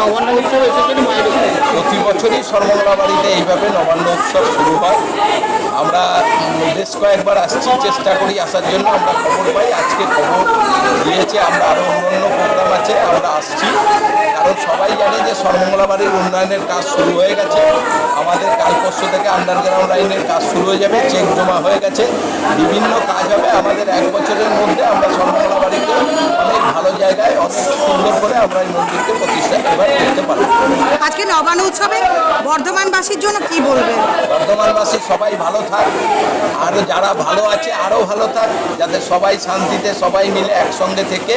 নবান্ন উৎসব প্রতি বছরই সর্বমঙ্গলা বাড়িতে এইভাবে নবান্ন উৎসব শুরু হয়। আমরা বেশ কয়েকবার আসছি, চেষ্টা করি আসার জন্য। আমরা খবর পাই, আজকে খবর দিয়েছে, আমরা আরও অন্য প্রোগ্রাম আছে, আমরা আসছি। কারণ সবাই জানে যে সর্বমঙ্গলা বাড়ির উন্নয়নের কাজ শুরু হয়ে গেছে। আমাদের কাল থেকে আন্ডারগ্রাউন্ড লাইনের কাজ শুরু হয়ে যাবে, চেক জমা হয়ে গেছে। বিভিন্ন কাজ হবে। আমাদের এক বছরের মধ্যে আমরা সর্বমঙ্গলা বাড়িকে অনেক ভালো জায়গায়, অনেক করে আমরা এই মন্দিরকে প্রতিষ্ঠা এবার করতে পারব। আজকে নবান্ন উৎসবে বর্ধমানবাসীর জন্য কি বলবেন? বর্ধমানবাসী সবাই ভালো থাক আর যারা ভালো আছে আরও ভালো থাক যাতে সবাই শান্তিতে সবাই মিলে একসঙ্গে থেকে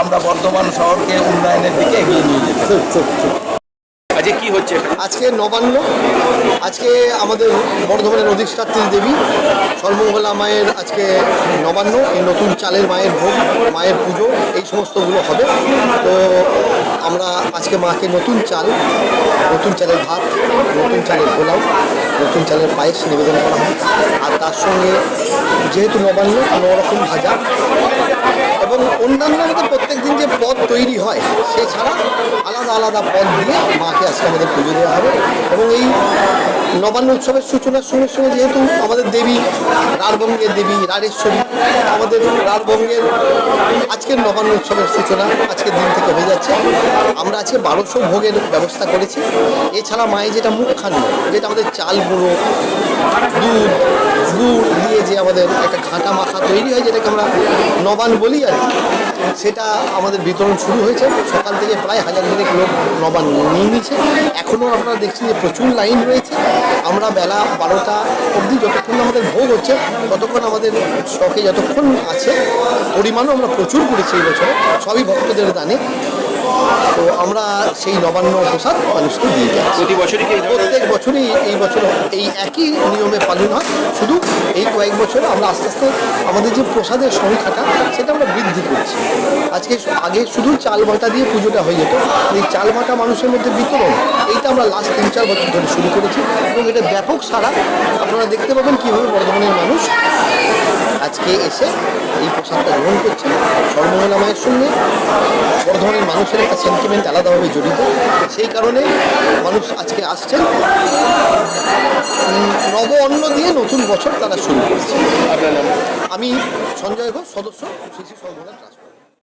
আমরা বর্ধমান শহরকে উন্নয়নের দিকে এগিয়ে নিয়ে যেতে কি হচ্ছে আজকে নবান্ন, আজকে আমাদের বর্ধমানের অধিষ্ঠাত্রী দেবী, সর্বমঙ্গলা মায়ের আজকে নবান্ন, এই নতুন চালের মায়ের ভোগ, মায়ের পুজো, এই সমস্তগুলো হবে। তো আমরা আজকে মাকে নতুন চাল, নতুন চালের ভাত, নতুন চালের পোলাও, নতুন চালের পায়েস নিবেদন করা হয় আর তার সঙ্গে যেহেতু নবান্ন রকম ভাজা, এবং অন্যান্য আমাদের প্রত্যেক দিন যে পদ তৈরি হয়, সে ছাড়া আলাদা আলাদা পদ দিয়ে মাকে আজকে আমাদের পুজো দেওয়া হবে। এবং এই নবান্ন উৎসবের সূচনার সঙ্গে সঙ্গে যেহেতু আমাদের দেবী রারবঙ্গের দেবী রারেশ্বরী, আমাদের রারবঙ্গের আজকের নবান্ন উৎসবের সূচনা আজকের দিন থেকে হয়ে যাচ্ছে। আমরা আজকে বারোশো ভোগের ব্যবস্থা করেছি। এছাড়া মায়ের যেটা মুখখানি, যেটা আমাদের চাল গুঁড়ো, দুধ, গুড় আমাদের একটা ঘাঁটা মাখা তৈরি হয় যেটাকে আমরা নবান বলি আর কি। সেটা আমাদের বিতরণ শুরু হয়েছে। সকাল থেকে প্রায় হাজার দিনের লোক নবান নিয়ে নিয়েছে। এখনও আপনারা দেখছেন যে প্রচুর লাইন রয়েছে। আমরা বেলা বারোটা অবধি যতক্ষণ আমাদের ভোগ হচ্ছে ততক্ষণ আমাদের স্টকে যতক্ষণ আছে পরিমাণও আমরা প্রচুর করেছি এই বছরে। সবই ভক্তদের দানে। তো আমরা সেই নবান্ন প্রসাদ মানুষকে দিয়ে যাচ্ছি। প্রতি বছরই প্রত্যেক বছরই এই বছর এই একই নিয়মে পালন হয়। শুধু এই কয়েক বছরে আমরা আস্তে আস্তে আমাদের যে প্রসাদের সংখ্যাটা, সেটা আমরা বৃদ্ধি করছি। আজকে আগে শুধু চাল বাটা দিয়ে পুজোটা হয়ে যেত এই চাল বাটা মানুষের মধ্যে বিতরণ, এইটা আমরা লাস্ট তিন চার বছর ধরে শুরু করেছি এবং এটা ব্যাপক সারা আপনারা দেখতে পাবেন কীভাবে বর্ধমানের মানুষ আজকে এসে এই প্রসাদটা গ্রহণ করছে সর্বমঙ্গলা মায়ের সঙ্গে বর্ধমানের মানুষের একটা সেন্টিমেন্ট আলাদাভাবে জড়িত। সেই কারণে মানুষ আজকে আসছেন। নব অন্ন দিয়ে নতুন বছর তারা শুরু করেছে। আমি সঞ্জয় ঘোষ সদস্য শ্রী শ্রী ট্রাস্ট